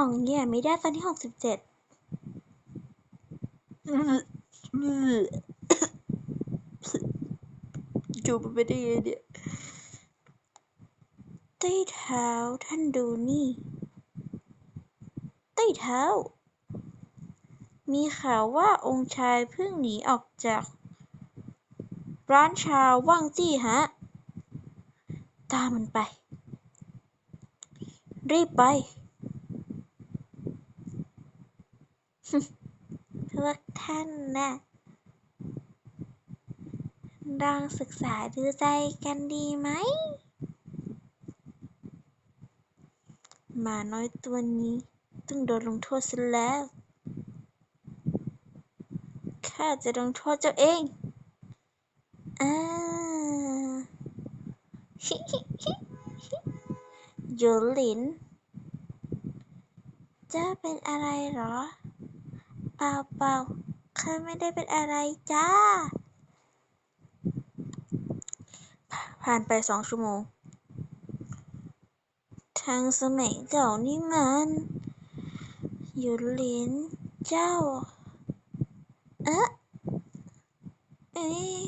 อ่องเนี่ยไม่ได้ตอนที่หกสิบเจ็ดจูบไปได้ไงเนี่ยใต้เท้าท่านดูนี่ ใต้เท้า มีข่าวว่าองค์ชายเพิ่งหนีออกจาก ร้านชาว่างจี้ฮะ ตามมันไป รีบไป พวกท่านน่ะลองศึกษาดูใจกันดีไหมหมาน้อยตัวนี้ต้องโดนลงโทษซะแล้ว ข้าจะลงโทษเจ้าเองอ่าฮิฮิฮิหยูหลิน เจ้าเป็นอะไรหรอ เปล่าเปล่าข้าไม่ได้เป็นอะไรจ้า ผ่านไปสองชั่วโมง ทางสมัยเก่านี่มันหยุนหลินเจ้า เอ๊ะเอ๊ะ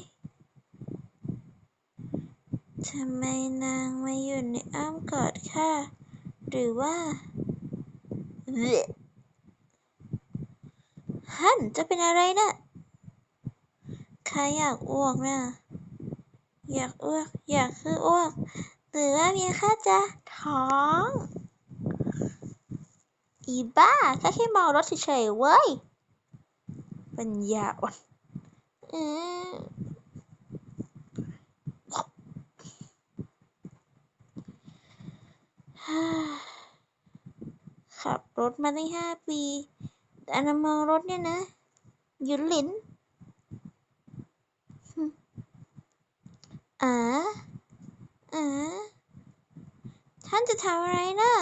ทำไมนางมาอยู่ในอ้อมกอดข้า หรือว่า ฮันจะเป็นอะไรนะ่ะข้าอยากอ้วกนะอยากอ้วก อยากคืออ้วก หรือว่าเมียข้าจะท้อง อีบ้าข้าแค่เมารถเฉยๆเว้ยปัญญาอ่อนอืมขับรถมาตั้ห้าปี แต่นเมารถเนี่ยนะหยุนหลินอ๋ออ๋อท่านจะทำอะไรนะ